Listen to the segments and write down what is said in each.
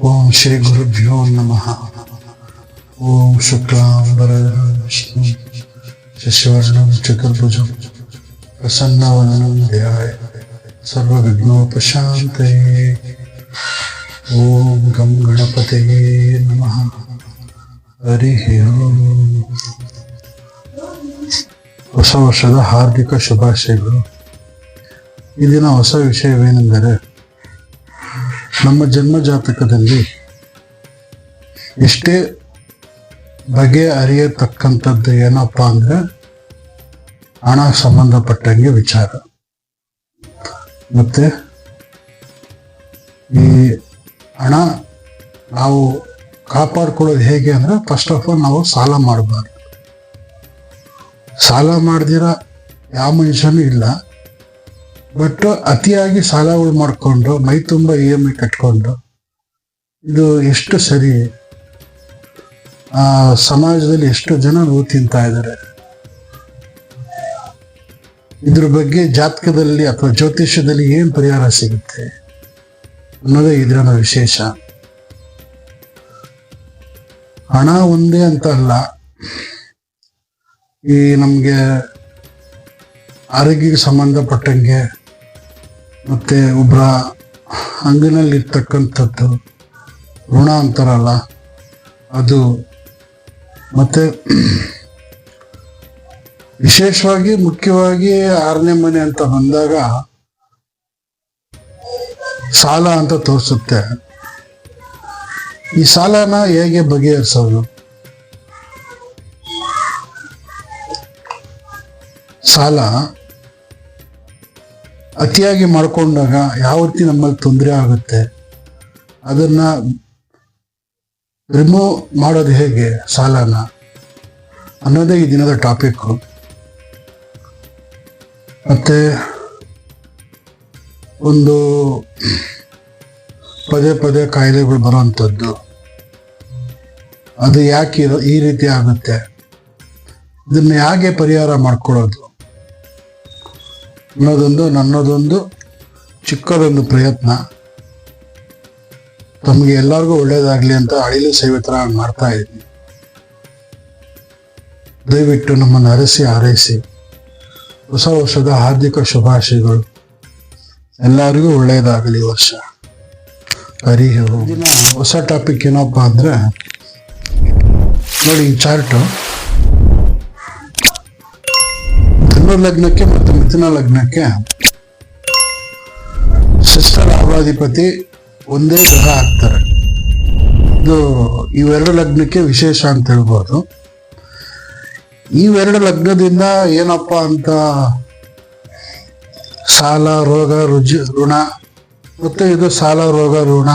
ಓಂ ಶ್ರೀ ಗುರುಭ್ಯೋ ನಮಃ ಓಂ ಶುಕ್ಲಾಂಬರ ವಿಷ್ಣು ಶಶಿವರ್ಣಂ ಚತುರ್ಭುಜಂ ಪ್ರಸನ್ನವದನಂ ಧ್ಯಾಯ ಸರ್ವವಿಘ್ನೋಪಶಾಂತಯೇ ಓಂ ಗಂ ಗಣಪತಯೇ ನಮಃ ಹರಿ ಓಂ ಹೊಸ ವರ್ಷದ ಹಾರ್ದಿಕ ಶುಭಾಶಯಗಳು ಈ ದಿನ ಹೊಸ ವಿಷಯವೇನೆಂದರೆ ನಮ್ಮ ಜನ್ಮ ಜಾತಕದಲ್ಲಿ ಎಷ್ಟೇ ಬಗೆ ಅರಿಯತಕ್ಕಂಥದ್ದು ಏನಪ್ಪ ಅಂದ್ರೆ ಹಣ ಸಂಬಂಧಪಟ್ಟಂಗೆ ವಿಚಾರ. ಮತ್ತೆ ಈ ಹಣ ನಾವು ಕಾಪಾಡ್ಕೊಳ್ಳೋದು ಹೇಗೆ ಅಂದ್ರೆ ಫಸ್ಟ್ ಆಫ್ ಆಲ್ ನಾವು ಸಾಲ ಮಾಡಬಾರ್ದು. ಸಾಲ ಮಾಡ್ದಿರ ಯಾವ ಮನುಷ್ಯನೂ ಇಲ್ಲ. ಬಟ್ ಅತಿಯಾಗಿ ಸಾಲಗಳು ಮಾಡಿಕೊಂಡು, ಮೈ ತುಂಬ ಇ ಎಂ ಐ ಕಟ್ಕೊಂಡು, ಇದು ಎಷ್ಟು ಸರಿ ಸಮಾಜದಲ್ಲಿ ಎಷ್ಟು ಜನ ನೋವು ತಿಂತಾ ಇದ್ದಾರೆ? ಇದ್ರ ಬಗ್ಗೆ ಜಾತಕದಲ್ಲಿ ಅಥವಾ ಜ್ಯೋತಿಷ್ಯದಲ್ಲಿ ಏನ್ ಪರಿಹಾರ ಸಿಗುತ್ತೆ ಅನ್ನೋದೇ ಇದರ ವಿಶೇಷ. ಹಣ ಒಂದೇ ಅಂತ ಅಲ್ಲ. ಈ ನಮಗೆ ಆರೋಗ್ಯಕ್ಕೆ ಸಂಬಂಧಪಟ್ಟಂಗೆ ಮತ್ತೆ ಒಬ್ಬರ ಹಂಗಿನಲ್ಲಿರ್ತಕ್ಕಂಥದ್ದು ಋಣ ಅಂತಾರಲ್ಲ, ಅದು ಮತ್ತೆ ವಿಶೇಷವಾಗಿ ಮುಖ್ಯವಾಗಿ ಆರನೇ ಮನೆ ಅಂತ ಬಂದಾಗ ಸಾಲ ಅಂತ ತೋರಿಸುತ್ತೆ. ಈ ಸಾಲನ ಹೇಗೆ ಬಗೆಹರಿಸೋದು? ಸಾಲ ಅತಿಯಾಗಿ ಮಾಡ್ಕೊಂಡಾಗ ಯಾವ ರೀತಿ ನಮ್ಮಲ್ಲಿ ತೊಂದರೆ ಆಗುತ್ತೆ, ಅದನ್ನ ರಿಮೂವ್ ಮಾಡೋದು ಹೇಗೆ ಸಾಲನ ಅನ್ನೋದೇ ಈ ದಿನದ ಟಾಪಿಕ್ಕು ಮತ್ತು ಒಂದು ಪದೇ ಪದೇ ಕಾಯಿಲೆಗಳು ಬರೋವಂಥದ್ದು, ಅದು ಯಾಕೆ ಈ ರೀತಿ ಆಗುತ್ತೆ, ಇದನ್ನು ಹೇಗೆ ಪರಿಹಾರ ಮಾಡ್ಕೊಳ್ಳೋದು? ಅನ್ನೋದೊಂದು ನನ್ನದೊಂದು ಚಿಕ್ಕದೊಂದು ಪ್ರಯತ್ನ. ತಮಗೆ ಎಲ್ಲರಿಗೂ ಒಳ್ಳೇದಾಗಲಿ ಅಂತ ಅಳಿಲು ಸೇವೆ ಥರ ನಾನ್ ಮಾಡ್ತಾ ಇದ್ದೀನಿ. ದಯವಿಟ್ಟು ನಮ್ಮನ್ನು ಅರಸಿ ಆರೈಸಿ ಹೊಸ ವರ್ಷದ ಹಾರ್ದಿಕ ಶುಭಾಶಯಗಳು. ಎಲ್ಲರಿಗೂ ಒಳ್ಳೆಯದಾಗಲಿ ವರ್ಷ. ಹರಿ ಹೊಸ ಟಾಪಿಕ್ ಏನಪ್ಪ ಅಂದರೆ ನೋಡಿ ಈ ಚಾರ್ಟು ಲಗ್ನಕ್ಕೆ ಮತ್ತು ಮಿಥುನ ಲಗ್ನಕ್ಕೆ ಶಿಷ್ಟ ಲಾಭಾಧಿಪತಿ ಒಂದೇ ಗ್ರಹ ಆಗ್ತಾರೆ. ಇದು ಇವೆರಡು ಲಗ್ನಕ್ಕೆ ವಿಶೇಷ ಅಂತ ಹೇಳ್ಬೋದು. ಇವೆರಡು ಲಗ್ನದಿಂದ ಏನಪ್ಪ ಅಂತ ಸಾಲ, ರೋಗ, ರುಜಿ, ಋಣ, ಮತ್ತೆ ಇದು ಸಾಲ, ರೋಗ, ಋಣ,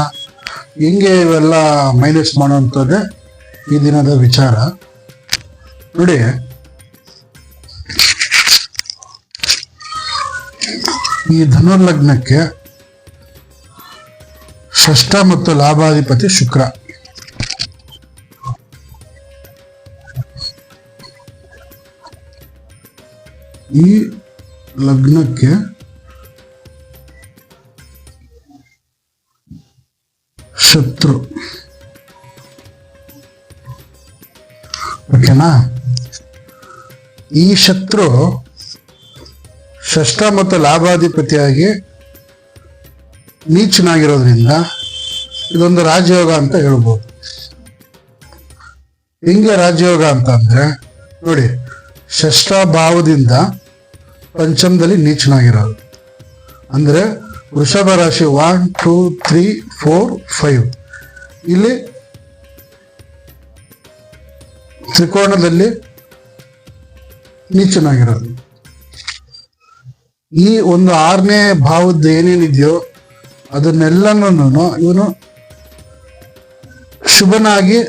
ಹಿಂಗೆ ಇವೆಲ್ಲ ಮೈನಸ್ ಮಾಡುವಂಥದ್ದೇ ಈ ದಿನದ ವಿಚಾರ. ನೋಡಿ ಈ ಧನುರ್ಲಗ್ನಕ್ಕೆ ಷಷ್ಠ ಮತ್ತು ಲಾಭಾಧಿಪತಿ ಶುಕ್ರ. ಈ ಲಗ್ನಕ್ಕೆ ಶತ್ರು. ಓಕೆನಾ? ಈ ಶತ್ರು ಷಷ್ಠ ಮತ್ತು ಲಾಭಾಧಿಪತಿಯಾಗಿ ನೀಚನಾಗಿರೋದ್ರಿಂದ ಇದೊಂದು ರಾಜಯೋಗ ಅಂತ ಹೇಳ್ಬೋದು. ಹಿಂಗೆ ರಾಜಯೋಗ ಅಂತ ಅಂದ್ರೆ, ನೋಡಿ ಷಷ್ಠ ಭಾವದಿಂದ ಪಂಚಮದಲ್ಲಿ ನೀಚನಾಗಿರೋದು. ಅಂದ್ರೆ ವೃಷಭ ರಾಶಿ one two three four five ಇಲ್ಲಿ ತ್ರಿಕೋಣದಲ್ಲಿ ನೀಚನಾಗಿರೋದು. ಈ ಒಂದು ಆರನೇ ಭಾವದ್ದು ಏನೇನಿದೆಯೋ ಅದನ್ನೆಲ್ಲನೂ ಇವನು ಶುಭನಾಗಿ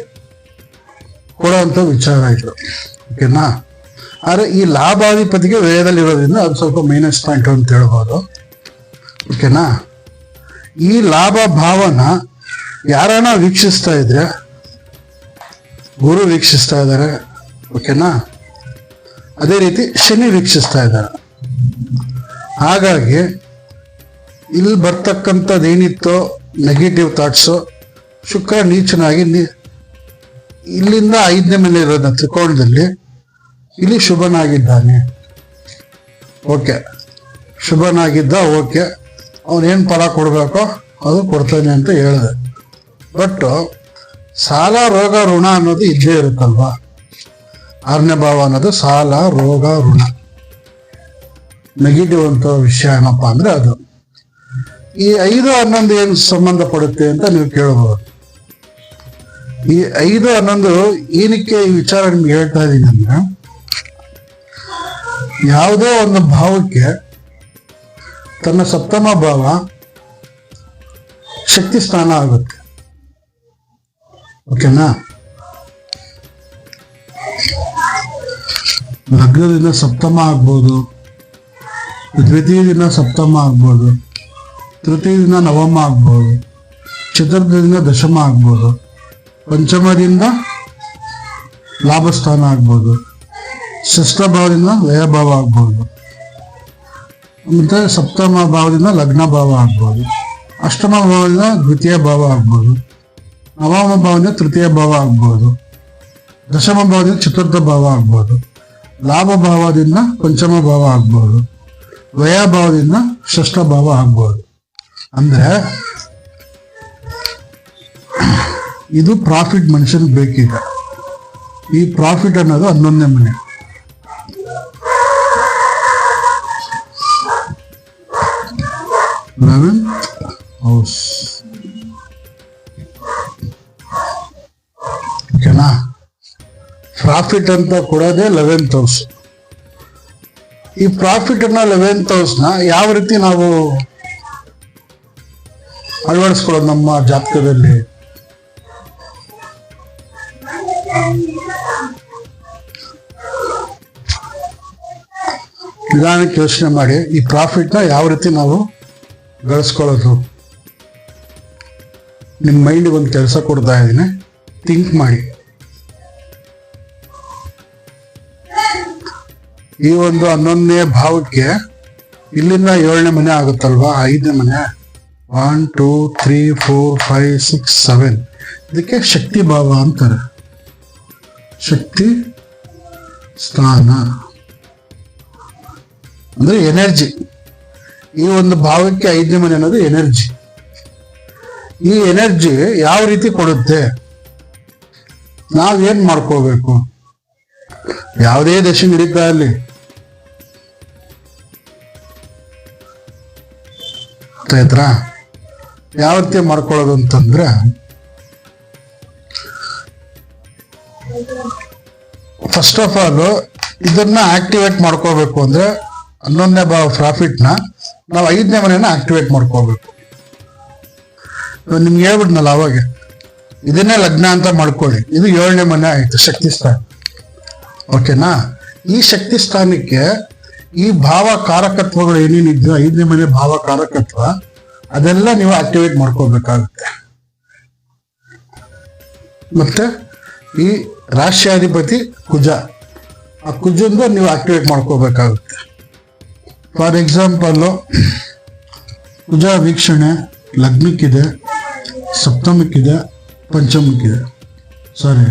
ಕೊಡುವಂಥ ವಿಚಾರ ಇದು. ಓಕೆನಾ? ಆದರೆ ಈ ಲಾಭಾಧಿಪತಿಗೆ ವ್ಯಯದಲ್ಲಿರೋದ್ರಿಂದ ಅದು ಸ್ವಲ್ಪ ಮೈನಸ್ ಪಾಯಿಂಟ್ ಅಂತ ಹೇಳ್ಬೋದು. ಓಕೆನಾ? ಈ ಲಾಭ ಭಾವನ ಯಾರನ್ನ ವೀಕ್ಷಿಸ್ತಾ ಇದ್ರೆ, ಗುರು ವೀಕ್ಷಿಸ್ತಾ ಇದ್ದಾರೆ ಓಕೆನಾ? ಅದೇ ರೀತಿ ಶನಿ ವೀಕ್ಷಿಸ್ತಾ ಇದ್ದಾರೆ ಹಾಗಾಗಿ ಇಲ್ಲಿ ಬರ್ತಕ್ಕಂಥದ್ದು ಏನಿತ್ತು ನೆಗೆಟಿವ್ ಥಾಟ್ಸು ಶುಕ್ರ ನೀಚನಾಗಿ ಇಲ್ಲಿಂದ ಐದನೇ ಮನೆ ಇರೋದ ತ್ರಿಕೋಣದಲ್ಲಿ ಇಲ್ಲಿ ಶುಭನಾಗಿದ್ದಾನೆ. ಓಕೆ ಶುಭನಾಗಿದ್ದ ಓಕೆ ಅವನೇನು ಫಲ ಕೊಡಬೇಕೋ ಅದು ಕೊಡ್ತಾನೆ ಅಂತ ಹೇಳಿದೆ. ಬಟ್ಟು ಸಾಲ, ರೋಗ, ಋಣ ಅನ್ನೋದು ಇದ್ದೇ ಇರುತ್ತಲ್ವಾ? ಆರನೇ ಭಾವ ಅನ್ನೋದು ಸಾಲ, ರೋಗ, ಋಣ. ನೆಗೆಟಿವ್ ವಿಷಯ ಏನಪ್ಪಾ ಅಂದ್ರೆ ಅದು. ಈ ಐದು ಹನ್ನೊಂದು ಏನು ಸಂಬಂಧಪಡುತ್ತೆ ಅಂತ ನೀವು ಕೇಳಬಹುದು ಈ ಐದು ಹನ್ನೊಂದು ಏನಕ್ಕೆ ಈ ವಿಚಾರ ನಿಮ್ಗೆ ಹೇಳ್ತಾ ಇದ್ದೀನಿ ಅಂದ್ರೆ, ಯಾವುದೋ ಒಂದು ಭಾವಕ್ಕೆ ತನ್ನ ಸಪ್ತಮ ಭಾವ ಶಕ್ತಿ ಸ್ಥಾನ ಆಗುತ್ತೆ. ಓಕೆನಾ? ಲಗ್ನದಿಂದ ಸಪ್ತಮ ಆಗ್ಬೋದು. ದ್ವಿತೀಯದಿಂದ ಸಪ್ತಮ ಆಗ್ಬೋದು. ತೃತೀಯ ದಿನ ನವಮ ಆಗ್ಬೋದು. ಚತುರ್ಥದಿಂದ ದಶಮ ಆಗ್ಬೋದು. ಪಂಚಮದಿಂದ ಲಾಭಸ್ಥಾನ ಆಗ್ಬೋದು. ಷಷ್ಠ ಭಾವದಿಂದ ಲಯಭಾವ ಆಗ್ಬೋದು. ಮತ್ತು ಸಪ್ತಮ ಭಾವದಿಂದ ಲಗ್ನ ಭಾವ ಆಗ್ಬೋದು. ಅಷ್ಟಮ ಭಾವದಿಂದ ದ್ವಿತೀಯ ಭಾವ ಆಗ್ಬೋದು. ನವಮ ಭಾವದಿಂದ ತೃತೀಯ ಭಾವ ಆಗ್ಬೋದು. ದಶಮ ಭಾವದಿಂದ ಚತುರ್ಥ ಭಾವ ಆಗ್ಬೋದು. ಲಾಭ ಭಾವದಿಂದ ಪಂಚಮ ಭಾವ ಆಗ್ಬೋದು. ವ್ಯಯ ಷಷ್ಠಭಾವ ಷಷ್ಠ ಭಾವ ಆಗ್ಬೋದು. ಅಂದ್ರೆ ಇದು ಪ್ರಾಫಿಟ್ ಮನುಷ್ಯನಿಗೆ ಬೇಕೀಗ ಈ ಪ್ರಾಫಿಟ್ ಅನ್ನೋದು ಹನ್ನೊಂದನೇ ಮನೆ. Eleven house. ಓಕೆನಾ? ಪ್ರಾಫಿಟ್ ಅಂತ ಕೊಡೋದೇ ಲೆವೆಂತ್ ಹೌಸ್ ಈ ಪ್ರಾಫಿಟ್ ಅನ್ನ ಲೆವೆನ್ ತೌಸ್ನ ಯಾವ ರೀತಿ ನಾವು ಅಳವಡಿಸ್ಕೊಳ್ಳೋದು ನಮ್ಮ ಜಾತಕದಲ್ಲಿ? ನಿಧಾನಕ್ಕೆ ಯೋಚನೆ ಮಾಡಿ, ಈ ಪ್ರಾಫಿಟ್ನ ಯಾವ ರೀತಿ ನಾವು ಗಳಿಸ್ಕೊಳ್ಳೋದು? ನಿಮ್ಮ ಮೈಂಡಿಗೆ ಒಂದು ಕೆಲಸ ಕೊಡ್ತಾ ಇದ್ದೀನಿ ಥಿಂಕ್ ಮಾಡಿ. ಈ ಒಂದು ಹನ್ನೊಂದನೇ ಭಾವಕ್ಕೆ ಇಲ್ಲಿಂದ ಏಳನೇ ಮನೆ ಆಗುತ್ತಲ್ವಾ? ಐದನೇ ಮನೆ. One two three four five six seven ಇದಕ್ಕೆ ಶಕ್ತಿ ಭಾವ ಅಂತಾರೆ. ಶಕ್ತಿ, ಸ್ಥಾನ. ಅಂದ್ರೆ ಎನರ್ಜಿ. ಈ ಒಂದು ಭಾವಕ್ಕೆ ಐದನೇ ಮನೆ ಅನ್ನೋದು ಎನರ್ಜಿ. ಈ ಎನರ್ಜಿ ಯಾವ ರೀತಿ ಕೊಡುತ್ತೆ? ನಾವೇನ್ ಮಾಡ್ಕೋಬೇಕು? ಯಾವುದೇ ದಶೆ ನಡೀತಾ ಅಲ್ಲಿ. ಆಯ್ತಾ ಯಾವ ರೀತಿ ಮಾಡ್ಕೊಳ್ಳೋದು ಅಂತಂದ್ರೆ ಫಸ್ಟ್ ಆಫ್ ಆಲ್ ಇದನ್ನ ಆಕ್ಟಿವೇಟ್ ಮಾಡ್ಕೋಬೇಕು ಅಂದ್ರೆ ಹನ್ನೊಂದನೇ ಭಾವ ನ ನಾವು ಐದನೇ ಮನೆಯನ್ನ ಆಕ್ಟಿವೇಟ್ ಮಾಡ್ಕೋಬೇಕು. ನಿಮ್ಗೆ ಹೇಳ್ಬಿಟ್ನಲ್ಲ ಅವಾಗ, ಇದನ್ನೇ ಲಗ್ನ ಅಂತ ಮಾಡ್ಕೊಳ್ಳಿ. ಇದು ಏಳನೇ ಮನೆ ಆಯ್ತು, ಶಕ್ತಿ ಸ್ಥಾನ. ಓಕೆನಾ? ಈ ಶಕ್ತಿ ಸ್ಥಾನಕ್ಕೆ ಈ ಭಾವ ಕಾರಕತ್ವಗಳು ಏನೇನಿದ್ದು ಐದನೇ ಮನೆ ಭಾವ ಕಾರಕತ್ವ, ಅದೆಲ್ಲ ನೀವು ಆಕ್ಟಿವೇಟ್ ಮಾಡ್ಕೋಬೇಕಾಗುತ್ತೆ ಮತ್ತೆ ಈ ರಾಷ್ಟ್ರಾಧಿಪತಿ ಕುಜ, ಆ ಕುಜಂದ ನೀವು ಆಕ್ಟಿವೇಟ್ ಮಾಡ್ಕೋಬೇಕಾಗುತ್ತೆ ಫಾರ್ ಎಕ್ಸಾಂಪಲ್ಲು ಕುಜ ವೀಕ್ಷಣೆ, ಲಗ್ನಕ್ಕಿದೆ, ಸಪ್ತಮಕ್ಕಿದೆ, ಪಂಚಮಕ್ಕಿದೆ. ಸಾರಿ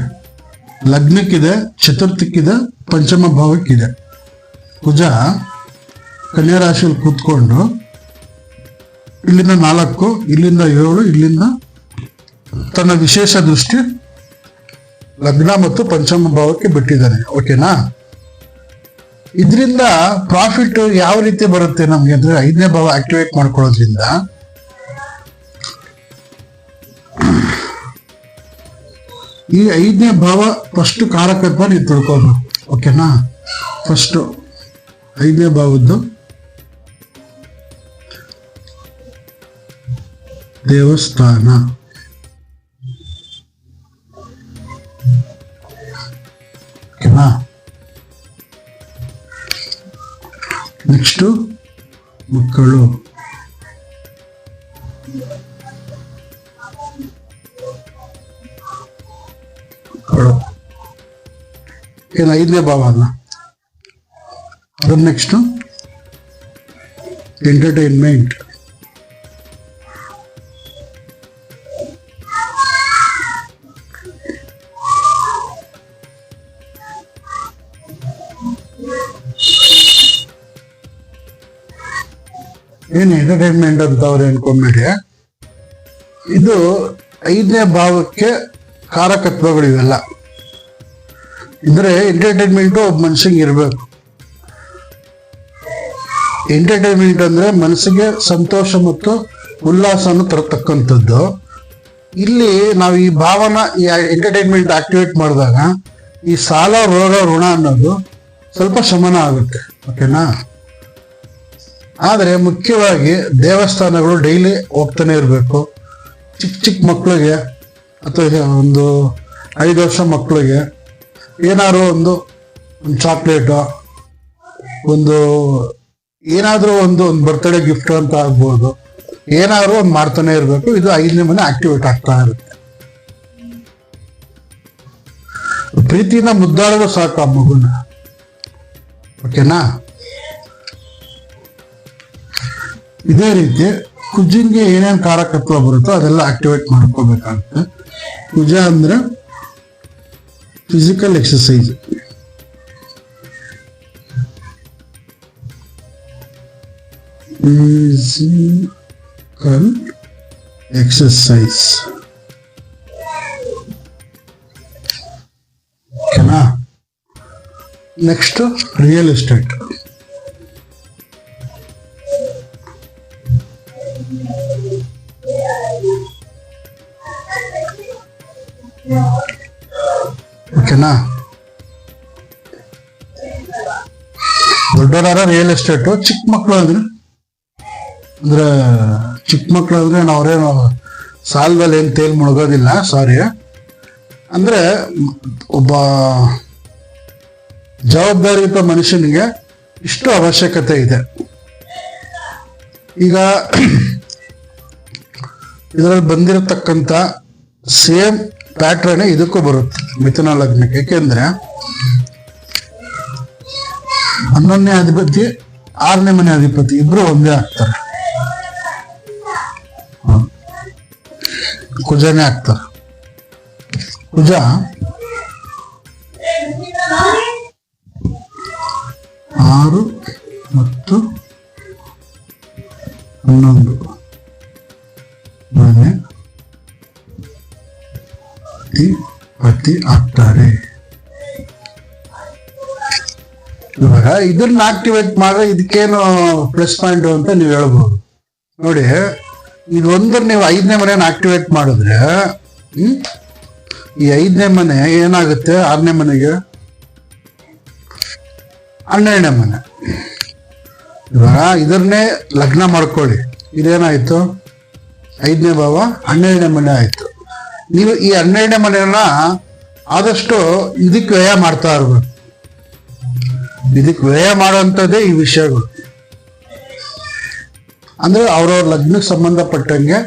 ಲಗ್ನಕ್ಕಿದೆ, ಚತುರ್ಥಕ್ಕಿದೆ, ಪಂಚಮ ಭಾವಕ್ಕಿದೆ. ಕುಜ ಕನ್ಯಾ ರಾಶಿಯಲ್ಲಿ ಕೂತ್ಕೊಂಡು, ಇಲ್ಲಿಂದ ನಾಲ್ಕು, ಇಲ್ಲಿಂದ ಏಳು, ಇಲ್ಲಿಂದ ತನ್ನ ವಿಶೇಷ ದೃಷ್ಟಿ ಲಗ್ನ ಮತ್ತು ಪಂಚಮ ಭಾವಕ್ಕೆ ಬಿಟ್ಟಿದ್ದಾನೆ. ಓಕೆನಾ? ಇದರಿಂದ ಪ್ರಾಫಿಟ್ ಯಾವ ರೀತಿ ಬರುತ್ತೆ ನಮ್ಗೆ ಅಂದ್ರೆ ಐದನೇ ಭಾವ ಆಕ್ಟಿವೇಟ್ ಮಾಡ್ಕೊಳ್ಳೋದ್ರಿಂದ ಈ ಐದನೇ ಭಾವ ಫಸ್ಟ್ ಕಾರಕತ್ವ ನೀವು ತಿಳ್ಕೊಬೇಕು ಓಕೆನಾ ಫಸ್ಟ್ ಐದನೇ ಭಾವದ್ದು. ದೇವಸ್ಥಾನ. ಓಕೆನಾ ನೆಕ್ಸ್ಟು ಮಕ್ಕಳು. ಅವಳು ಏನು ಐದನೇ ಭಾವ ಅಲ್ಲ? ಅದನ್ನ ನೆಕ್ಸ್ಟು ಎಂಟರ್ಟೈನ್ಮೆಂಟ್ ಏನು ಎಂಟರ್ಟೈನ್ಮೆಂಟ್ ಅಂತ ಅವ್ರು ಅನ್ಕೊಂಬೇಡಿ ಇದು ಐದನೇ ಭಾವಕ್ಕೆ ಕಾರಕತ್ವಗಳು ಇವೆಲ್ಲ ಅಂದರೆ ಎಂಟರ್ಟೈನ್ಮೆಂಟು ಒಬ್ಬ ಮನ್ಸಿಗೆ ಇರಬೇಕು. ಎಂಟರ್ಟೈನ್ಮೆಂಟ್ ಅಂದರೆ ಮನಸ್ಸಿಗೆ ಸಂತೋಷ ಮತ್ತು ಉಲ್ಲಾಸವನ್ನು ತರತಕ್ಕಂಥದ್ದು. ಇಲ್ಲಿ ನಾವು ಈ ಭಾವನ, ಈ ಎಂಟರ್ಟೈನ್ಮೆಂಟ್ ಆಕ್ಟಿವೇಟ್ ಮಾಡಿದಾಗ ಈ ಸಾಲ, ರೋಗ, ಋಣ ಅನ್ನೋದು ಸ್ವಲ್ಪ ಶಮನ ಆಗುತ್ತೆ. ಓಕೆನಾ? ಆದರೆ ಮುಖ್ಯವಾಗಿ ದೇವಸ್ಥಾನಗಳು ಡೈಲಿ ಹೋಗ್ತಾನೆ ಇರಬೇಕು. ಚಿಕ್ಕ ಚಿಕ್ಕ ಮಕ್ಕಳಿಗೆ ಅಥವಾ ಒಂದು ಐದು ವರ್ಷ ಮಕ್ಕಳಿಗೆ ಏನಾದ್ರು ಒಂದು ಒಂದು ಚಾಕ್ಲೇಟು, ಒಂದು ಏನಾದರೂ ಒಂದು ಒಂದು ಬರ್ತ್ಡೇ ಗಿಫ್ಟ್ ಅಂತ ಆಗ್ಬೋದು. ಏನಾದರೂ ಒಂದು ಮಾಡ್ತಾನೆ ಇರಬೇಕು. ಇದು ಐದನೇ ಮನೆ ಆಕ್ಟಿವೇಟ್ ಆಗ್ತಾ ಇರುತ್ತೆ. ಪ್ರೀತಿನ ಮುದ್ದಾಡೋದು ಸಾಕು ಆ ಮಗುನ. ಓಕೆನಾ? ಇದೇ ರೀತಿ ಕುಜ್ಜಿನ್ಗೆ ಏನೇನು ಕಾರಕತ್ವ ಬರುತ್ತೋ ಅದೆಲ್ಲ ಆಕ್ಟಿವೇಟ್ ಮಾಡ್ಕೋಬೇಕಾಗುತ್ತೆ. ಕುಜ ಅಂದ್ರೆ ಫಿಸಿಕಲ್ ಎಕ್ಸಸೈಸ್ ಫಿಸಿಕಲ್ ಎಕ್ಸಸೈಸ್ ಓಕೆನಾ ನೆಕ್ಸ್ಟ್ ರಿಯಲ್ ಎಸ್ಟೇಟ್ ಓಕೆನಾ? ದೊಡ್ಡವರ ರಿಯಲ್ ಎಸ್ಟೇಟು ಚಿಕ್ಕ ಮಕ್ಕಳು ಅಂದ್ರೆ? ಅಂದ್ರೆ ಚಿಕ್ಕ ಮಕ್ಕಳು ಅಂದ್ರೆ ನಾವ್ರೇನು ಸಾಲದಲ್ಲಿ ಏನು ತೇಲ್ ಮುಳುಗೋದಿಲ್ಲ ಸಾರಿ ಅಂದ್ರೆ ಒಬ್ಬ ಜವಾಬ್ದಾರಿಯುತ ಮನುಷ್ಯನಿಗೆ ಇಷ್ಟು ಅವಶ್ಯಕತೆ ಇದೆ. ಈಗ ಇದರಲ್ಲಿ ಬಂದಿರತಕ್ಕಂಥ ಸೇಮ್ ಪ್ಯಾಟ್ರನ್ ಇದಕ್ಕೂ ಬರುತ್ತೆ, ಮಿಥುನ ಲಗ್ನಕ್ಕೆ ಏಕೆಂದ್ರೆ ಹನ್ನೊಂದನೇ ಅಧಿಪತಿ, ಆರನೇ ಮನೆ ಅಧಿಪತಿ ಇಬ್ರು ಒಂದೇ ಆಗ್ತಾರೆ. ಕುಜನೇ ಆಗ್ತಾರೆ. ಕುಜ ಆರು ಮತ್ತು ಹನ್ನೊಂದು. ಅಧಿಪತಿ ಆಗ್ತಾರೆ. ಇವಾಗ ಇದನ್ನ ಆಕ್ಟಿವೇಟ್ ಮಾಡಿದ್ರೆ ಇದಕ್ಕೇನು ಪ್ಲಸ್ ಪಾಯಿಂಟ್ ಅಂತ ನೀವು ಹೇಳ್ಬೋದು. ನೋಡಿ ಇದೊಂದ್ರ ನೀವು ಐದನೇ ಮನೆಯನ್ನ ಆಕ್ಟಿವೇಟ್ ಮಾಡಿದ್ರೆ ಈ ಐದನೇ ಮನೆ ಏನಾಗುತ್ತೆ? ಆರನೇ ಮನೆಗೆ? ಹನ್ನೆರಡನೇ ಮನೆ. ಇವಾಗ ಇದನ್ನೇ ಲಗ್ನ ಮಾಡ್ಕೊಳ್ಳಿ. ಇದೇನಾಯ್ತು? ಐದನೇ ಭಾವ ಹನ್ನೆರಡನೇ ಮನೆ ಆಯ್ತು. ನೀವು ಈ ಹನ್ನೆರಡನೇ ಮನೆಯನ್ನ ಆದಷ್ಟು ಇದಕ್ಕೆ ವ್ಯಯ ಮಾಡ್ತಾ ಇರ್ಬೇಕು ಇದಕ್ಕೆ ವ್ಯಯ ಮಾಡುವಂಥದ್ದೇ ಈ ವಿಷಯಗಳು. ಅಂದ್ರೆ ಅವ್ರವ್ರ ಲಗ್ನಕ್ಕೆ ಸಂಬಂಧಪಟ್ಟಂಗೆ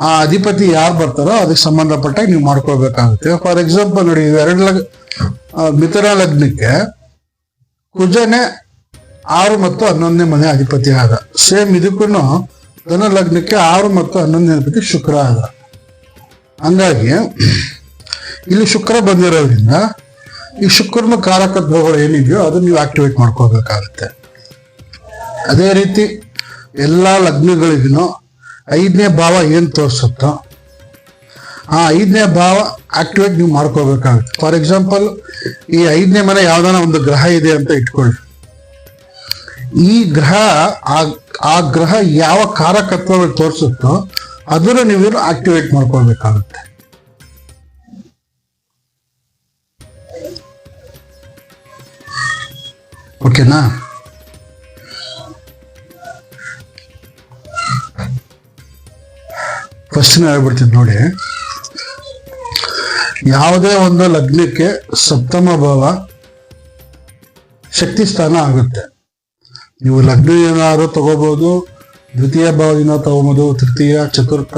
ಆ ಅಧಿಪತಿ ಯಾರು ಬರ್ತಾರೋ ಅದಕ್ಕೆ ಸಂಬಂಧಪಟ್ಟಾಗ ನೀವು ಮಾಡ್ಕೋಬೇಕಾಗುತ್ತೆ ಫಾರ್ ಎಕ್ಸಾಂಪಲ್ ನೋಡಿ ಎರಡು ಲಗ್ ಮಿಥುನ ಲಗ್ನಕ್ಕೆ ಕುಜನೇ ಆರು ಮತ್ತು ಹನ್ನೊಂದನೇ ಮನೆ ಅಧಿಪತಿ ಆದ. ಸೇಮ್ ಇದಕ್ಕೂ ಧನ ಲಗ್ನಕ್ಕೆ ಆರು ಮತ್ತು ಹನ್ನೊಂದನೇ ಅಧಿಪತಿ ಶುಕ್ರ ಆದ. ಹಂಗಾಗಿ ಇಲ್ಲಿ ಶುಕ್ರ ಬಂದಿರೋದ್ರಿಂದ ಈ ಶುಕ್ರನ ಕಾರಕತ್ವಗಳು ಏನಿದೆಯೋ ಅದನ್ನ ನೀವು ಆಕ್ಟಿವೇಟ್ ಮಾಡ್ಕೋಬೇಕಾಗತ್ತೆ ಅದೇ ರೀತಿ ಎಲ್ಲ ಲಗ್ನಗಳಿಗೂ ಐದನೇ ಭಾವ ಏನು ತೋರಿಸುತ್ತೋ ಆ ಐದನೇ ಭಾವ ಆಕ್ಟಿವೇಟ್ ನೀವು ಮಾಡ್ಕೋಬೇಕಾಗುತ್ತೆ ಫಾರ್ ಎಕ್ಸಾಂಪಲ್ ಈ ಐದನೇ ಮನೆ ಯಾವ್ದಾನ ಒಂದು ಗ್ರಹ ಇದೆ ಅಂತ ಇಟ್ಕೊಳ್ಳಿ. ಈ ಗ್ರಹ ಆ ಆ ಗ್ರಹ ಯಾವ ಕಾರಕತ್ವಗಳು ತೋರಿಸುತ್ತೋ ಅದನ್ನು ನೀವು ಆಕ್ಟಿವೇಟ್ ಮಾಡ್ಕೊಳ್ಬೇಕಾಗುತ್ತೆ. ಓಕೆನಾ? ಫಸ್ಟ್ ಹೇಳ್ಬಿಡ್ತೀನಿ ನೋಡಿ. ಯಾವುದೇ ಒಂದು ಲಗ್ನಕ್ಕೆ ಸಪ್ತಮ ಭಾವ ಶಕ್ತಿ ಸ್ಥಾನ ಆಗುತ್ತೆ. ನೀವು ಲಗ್ನ ಏನಾದ್ರು ತಗೋಬಹುದು ದ್ವಿತೀಯ ಭಾವದಿಂದ ತಗೋಬಹುದು ತೃತೀಯ, ಚತುರ್ಥ,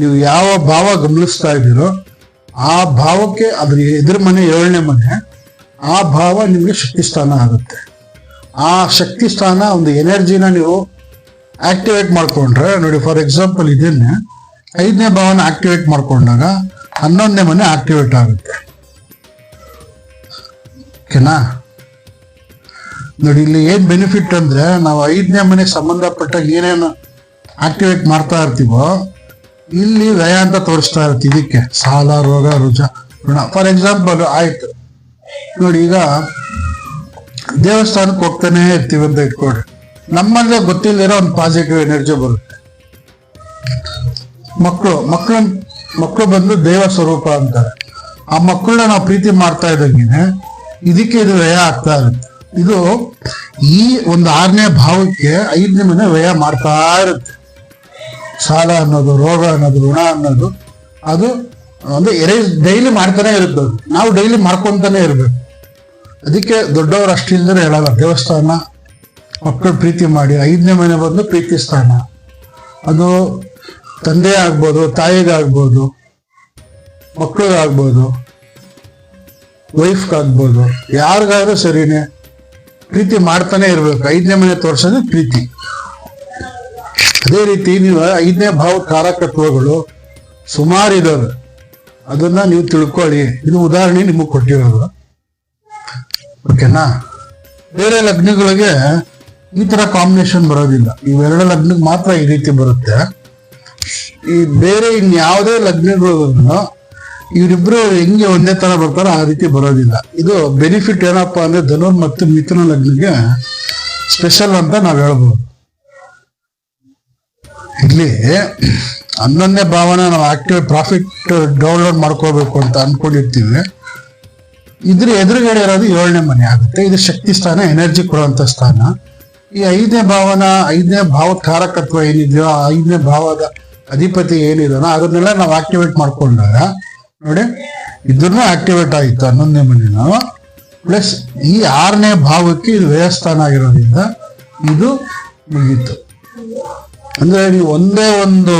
ನೀವು ಯಾವ ಭಾವ ಗಮನಿಸ್ತಾ ಇದ್ದೀರೋ ಆ ಭಾವಕ್ಕೆ ಅದ್ರ ಎದುರು ಮನೆ ಏಳನೇ ಮನೆ. ಆ ಭಾವ ನಿಮಗೆ ಶಕ್ತಿ ಸ್ಥಾನ ಆಗುತ್ತೆ. ಆ ಶಕ್ತಿ ಸ್ಥಾನ ಒಂದು ಎನರ್ಜಿನ ನೀವು ಆಕ್ಟಿವೇಟ್ ಮಾಡ್ಕೊಂಡ್ರೆ, ನೋಡಿ ಫಾರ್ ಎಕ್ಸಾಂಪಲ್ ಇದನ್ನೇ, ಐದನೇ ಭಾವನ ಆಕ್ಟಿವೇಟ್ ಮಾಡ್ಕೊಂಡಾಗ ಹನ್ನೊಂದನೇ ಮನೆ ಆಕ್ಟಿವೇಟ್ ಆಗುತ್ತೆ. ಓಕೆನಾ? ನೋಡಿ, ಇಲ್ಲಿ ಏನ್ ಬೆನಿಫಿಟ್ ಅಂದ್ರೆ, ನಾವು ಐದನೇ ಮನೆಗೆ ಸಂಬಂಧಪಟ್ಟಾಗ ಏನೇನು ಆಕ್ಟಿವೇಟ್ ಮಾಡ್ತಾ ಇರ್ತೀವೋ, ಇಲ್ಲಿ ವ್ಯಯ ಅಂತ ತೋರಿಸ್ತಾ ಇರ್ತೀವಿ. ಇದಕ್ಕೆ ಸಾಲ, ರೋಗ, ರುಜ. ಋಣ ಫಾರ್ ಎಕ್ಸಾಂಪಲ್ ಆಯ್ತು. ನೋಡಿ, ಈಗ ದೇವಸ್ಥಾನಕ್ಕೆ ಹೋಗ್ತಾನೆ ಇರ್ತೀವಿ ಅಂತ ಇಟ್ಕೊಡ್ರಿ ನಮ್ಮಲ್ಲೇ ಗೊತ್ತಿಲ್ಲದಿರೋ ಒಂದು ಪಾಸಿಟಿವ್ ಎನರ್ಜಿ ಬರುತ್ತೆ. ಮಕ್ಕಳು ಮಕ್ಕಳು ಮಕ್ಕಳು ಬಂದು ದೇವ ಸ್ವರೂಪ ಅಂತಾರೆ. ಆ ಮಕ್ಕಳನ್ನ ನಾವು ಪ್ರೀತಿ ಮಾಡ್ತಾ ಇದ್ದಂಗೆ ಇದಕ್ಕೆ ಇದು ವ್ಯಯ ಆಗ್ತಾ ಇರುತ್ತೆ. ಇದು ಈ ಒಂದು ಆರನೇ ಭಾವಕ್ಕೆ ಐದನೇ ಮನೆ ವ್ಯಯ ಮಾಡ್ತಾ ಇರುತ್ತೆ. ಸಾಲ ಅನ್ನೋದು, ರೋಗ ಅನ್ನೋದು, ಋಣ ಅನ್ನೋದು, ಅದು ಒಂದು ಎರೇಸ್ ಡೈಲಿ ಮಾಡ್ತಾನೆ ಇರುತ್ತೆ. ನಾವು ಡೈಲಿ ಮಾಡ್ಕೊಂತಾನೆ ಇರ್ಬೇಕು. ಅದಕ್ಕೆ ದೊಡ್ಡವರು ಅಷ್ಟಿಂದ ಹೇಳಲ್ಲ. ದೇವಸ್ಥಾನ ಮಕ್ಕಳು ಪ್ರೀತಿ ಮಾಡಿ ಐದನೇ ಮನೆ ಬಂದು ಪ್ರೀತಿ ಸ್ಥಾನ. ಅದು ತಂದೆ ಆಗ್ಬೋದು, ತಾಯಿಗಾಗ್ಬೋದು ಮಕ್ಕಳಿಗಾಗ್ಬೋದು ವೈಫ್ಗಾಗ್ಬೋದು, ಯಾರಿಗಾದ್ರೂ ಸರಿನೇ ಪ್ರೀತಿ ಮಾಡ್ತಾನೆ ಇರಬೇಕು. ಐದನೇ ಮನೆ ತೋರ್ಸೋದು ಪ್ರೀತಿ. ಅದೇ ರೀತಿ ನೀವು ಐದನೇ ಭಾವ ಕಾರಕತ್ವಗಳು ಸುಮಾರು ಅದನ್ನ ನೀವು ತಿಳ್ಕೊಳ್ಳಿ. ಇದು ಉದಾಹರಣೆ ನಿಮಗೆ ಕೊಟ್ಟಿರೋದು. ಓಕೆನಾ? ಬೇರೆ ಲಗ್ನಗಳಿಗೆ ಈ ತರ ಕಾಂಬಿನೇಷನ್ ಬರೋದಿಲ್ಲ. ಇವೆರಡು ಲಗ್ನಕ್ಕೆ ಮಾತ್ರ ಈ ರೀತಿ ಬರುತ್ತೆ. ಈ ಬೇರೆ ಇನ್ಯಾವುದೇ ಲಗ್ನಗಳನ್ನು ಇವರಿಬ್ರು ಹೆಂಗೆ ಒಂದೇ ತರ ಬರ್ತಾರೋ ಆ ರೀತಿ ಬರೋದಿಲ್ಲ. ಇದು ಬೆನಿಫಿಟ್ ಏನಪ್ಪಾ ಅಂದ್ರೆ ಧನುರ್ ಮತ್ತು ಮಿಥುನ ಲಗ್ನಕ್ಕೆ ಸ್ಪೆಷಲ್ ಅಂತ ನಾವು ಹೇಳ್ಬೋದು. ಇಲ್ಲಿ ಹನ್ನೊಂದನೇ ಭಾವನ ನಾವು ಆಕ್ಟಿವ್ ಪ್ರಾಫಿಟ್ ಡೌನ್ಲೋಡ್ ಮಾಡ್ಕೋಬೇಕು ಅಂತ ಅನ್ಕೊಂಡಿರ್ತೀವಿ. ಇದ್ರ ಎದುರುಗಡೆ ಇರೋದು ಏಳನೇ ಮನೆ ಆಗುತ್ತೆ. ಇದು ಶಕ್ತಿ ಸ್ಥಾನ ಎನರ್ಜಿ ಕೊಡುವಂತ ಸ್ಥಾನ. ಈ ಐದನೇ ಭಾವನ, ಐದನೇ ಭಾವ ಕಾರಕತ್ವ ಏನಿದೆಯೋ ಐದನೇ ಭಾವದ ಅಧಿಪತಿ ಏನಿದೆಯೋ ಅದನ್ನೆಲ್ಲ ನಾವು ಆಕ್ಟಿವೇಟ್ ಮಾಡ್ಕೊಂಡಾಗ ನೋಡಿ ಇದನ್ನು ಆಕ್ಟಿವೇಟ್ ಆಯಿತು ಹನ್ನೊಂದನೇ ನಾವು. ಪ್ಲಸ್ ಈ ಆರನೇ ಭಾವಕ್ಕೆ ಇದು ವ್ಯಯಸ್ಥಾನ ಆಗಿರೋದ್ರಿಂದ ಇದು ಮುಗೀತು. ಅಂದ್ರೆ ನೀವು ಒಂದೇ ಒಂದು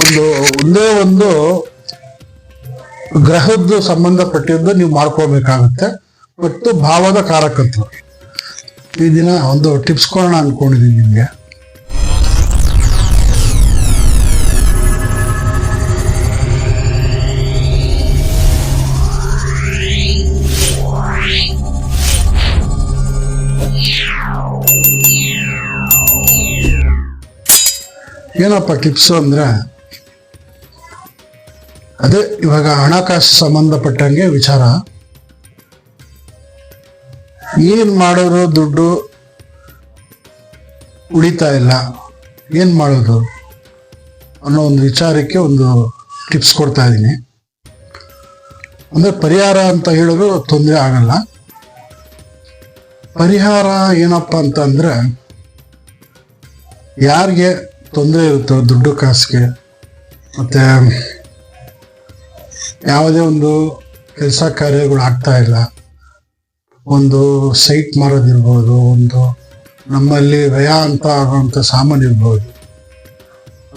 ಒಂದು, ಒಂದೇ ಒಂದು ಗ್ರಹದ್ದು ಸಂಬಂಧಪಟ್ಟಿದ್ದು ನೀವು ಮಾಡ್ಕೋಬೇಕಾಗುತ್ತೆ. ಮತ್ತು ಭಾವದ ಕಾರಕತ್ವ. ಈ ದಿನ ಒಂದು ಟಿಪ್ಸ್ ಕೊಡೋಣ ಅನ್ಕೊಂಡಿದ್ದೀನಿ ನಿಮಗೆ. ಏನಪ್ಪ ಟಿಪ್ಸ್ ಅಂದ್ರೆ, ಅದೇ ಇವಾಗ ಹಣಕಾಸು ಸಂಬಂಧಪಟ್ಟಂಗೆ ವಿಚಾರ. ಏನ್ ಮಾಡೋರು ದುಡ್ಡು ಉಳಿತಾ ಇಲ್ಲ, ಏನ್ ಮಾಡೋದು ಅನ್ನೋ ಒಂದು ವಿಚಾರಕ್ಕೆ ಒಂದು ಟಿಪ್ಸ್ ಕೊಡ್ತಾ ಇದ್ದೀನಿ. ಅಂದ್ರೆ ಪರಿಹಾರ ಅಂತ ಹೇಳಿದ್ರು ತೊಂದರೆ ಆಗಲ್ಲ. ಪರಿಹಾರ ಏನಪ್ಪ ಅಂತಂದ್ರೆ, ಯಾರಿಗೆ ತೊಂದರೆ ಇರುತ್ತೆ ದುಡ್ಡು ಕಾಸಿಗೆ. ಮತ್ತು ಯಾವುದೇ ಒಂದು ಕೆಲಸ ಕಾರ್ಯಗಳು ಆಗ್ತಾ ಇಲ್ಲ. ಒಂದು ಸೈಟ್ ಮಾರೋದಿರ್ಬೋದು, ಒಂದು ನಮ್ಮಲ್ಲಿ ವ್ಯಯ ಅಂತ ಆಗೋವಂಥ ಸಾಮಾನು ಇರ್ಬೋದು,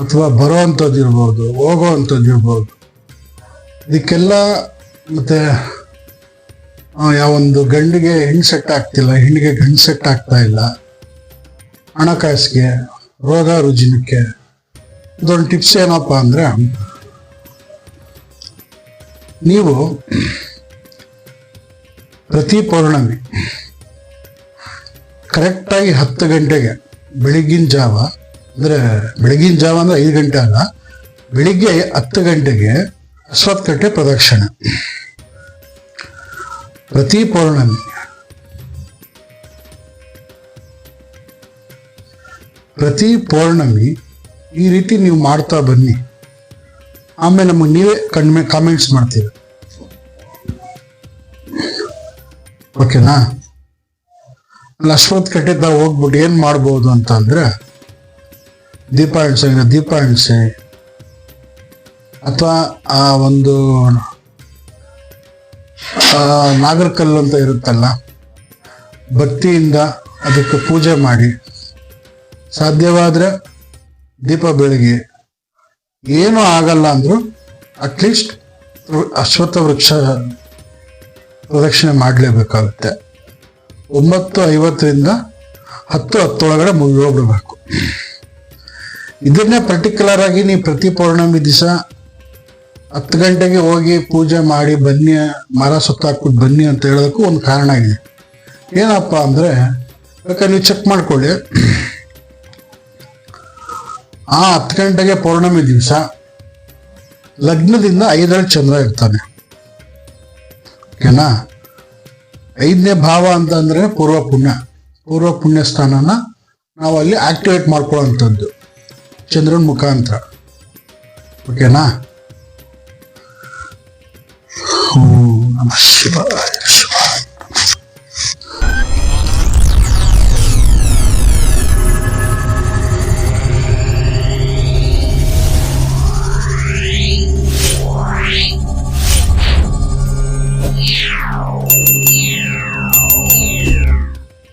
ಅಥವಾ ಬರುವಂಥದ್ದು ಇರ್ಬೋದು ಹೋಗೋವಂಥದ್ದು ಇರ್ಬೋದು. ಇದಕ್ಕೆಲ್ಲ ಮತ್ತು ಯಾವೊಂದು ಗಂಡಿಗೆ ಹೆಣ್ಣು ಸೆಟ್ ಆಗ್ತಿಲ್ಲ, ಹೆಣ್ಣಿಗೆ ಗಂಡು ಸೆಟ್ ಆಗ್ತಾ ಇಲ್ಲ. ಹಣಕಾಸಿಗೆ ರೋಗ ರುಜಿನಕ್ಕೆ. ಇದೊಂದು ಟಿಪ್ಸ್ ಏನಪ್ಪ ಅಂದ್ರೆ, ನೀವು ಪ್ರತಿ ಪೌರ್ಣಮಿ ಕರೆಕ್ಟಾಗಿ ಹತ್ತು ಗಂಟೆಗೆ ಬೆಳಗಿನ ಜಾವ, ಅಂದರೆ ಬೆಳಗಿನ ಜಾವ ಅಂದರೆ ಐದು ಗಂಟೆ ಅಲ್ಲ, ಬೆಳಿಗ್ಗೆ ಹತ್ತು ಗಂಟೆಗೆ ಅಶ್ವತ್ಥಕಟ್ಟೆ ಪ್ರದಕ್ಷಿಣೆ. ಪ್ರತಿ ಪೌರ್ಣಮಿ ಪ್ರತಿ ಪೌರ್ಣಮಿ ಈ ರೀತಿ ನೀವು ಮಾಡ್ತಾ ಬನ್ನಿ. ಆಮೇಲೆ ನಮಗೆ ನೀವೇ ಕಣ್ಮೆ ಕಾಮೆಂಟ್ಸ್ ಮಾಡ್ತೀವಿ ಓಕೆನಾ ಲಕ್ಷ್ಮತ್ ಕಟ್ಟಿದ್ದ ಹೋಗ್ಬಿಟ್ಟು ಏನು ಮಾಡ್ಬೋದು ಅಂತ ಅಂದ್ರೆ, ದೀಪ ಎಣ್ಸೆ ದೀಪ ಎಣ್ಸೆ ಅಥವಾ ಆ ಒಂದು ನಾಗರಕಲ್ಲು ಅಂತ ಇರುತ್ತಲ್ಲ, ಭಕ್ತಿಯಿಂದ ಅದಕ್ಕೆ ಪೂಜೆ ಮಾಡಿ. ಸಾಧ್ಯವಾದ್ರೆ ದೀಪ ಬೆಳಗ್ಗೆ ಏನೂ ಆಗಲ್ಲ ಅಂದರು ಅಟ್ಲೀಸ್ಟ್ ಅಶ್ವತ್ಥ ವೃಕ್ಷ ಪ್ರದಕ್ಷಿಣೆ ಮಾಡಲೇಬೇಕಾಗುತ್ತೆ. ಒಂಬತ್ತು ಐವತ್ತರಿಂದ ಹತ್ತು ಹತ್ತೊಳಗಡೆ ಮುಗಿದೋಗ್ಬಿಡ್ಬೇಕು ಇದನ್ನೇ ಪರ್ಟಿಕ್ಯುಲರ್ ಆಗಿ ನೀವು ಪ್ರತಿ ಪೌರ್ಣಮಿ ದಿವಸ ಹತ್ತು ಗಂಟೆಗೆ ಹೋಗಿ ಪೂಜೆ ಮಾಡಿ ಬನ್ನಿ, ಮರ ಸುತ್ತಾಕ್ಬಿಟ್ಟು ಬನ್ನಿ ಅಂತ ಹೇಳೋದಕ್ಕೂ ಒಂದು ಕಾರಣ ಇದೆ. ಏನಪ್ಪ ಅಂದರೆ ಯಾಕಂದ್ರೆ ನೀವು ಚೆಕ್ ಮಾಡ್ಕೊಳ್ಳಿ. ಆ ಹತ್ತು ಗಂಟೆಗೆ ಪೌರ್ಣಮಿ ದಿವಸ. ಲಗ್ನದಿಂದ ಐದರಲ್ಲಿ ಚಂದ್ರ ಇರ್ತಾನೆ. ಓಕೆನಾ? ಐದನೇ ಭಾವ ಅಂತಂದ್ರೆ ಪೂರ್ವ ಪುಣ್ಯ. ಪೂರ್ವ ಪುಣ್ಯ ಸ್ಥಾನನ ನಾವು ಅಲ್ಲಿ ಆಕ್ಟಿವೇಟ್ ಮಾಡ್ಕೊಳ್ಳೋಂಥದ್ದು ಚಂದ್ರನ ಮುಖಾಂತರ. ಓಕೆನಾ? ಹ್ಞೂ ನಮಃ ಶಿವಾಯ.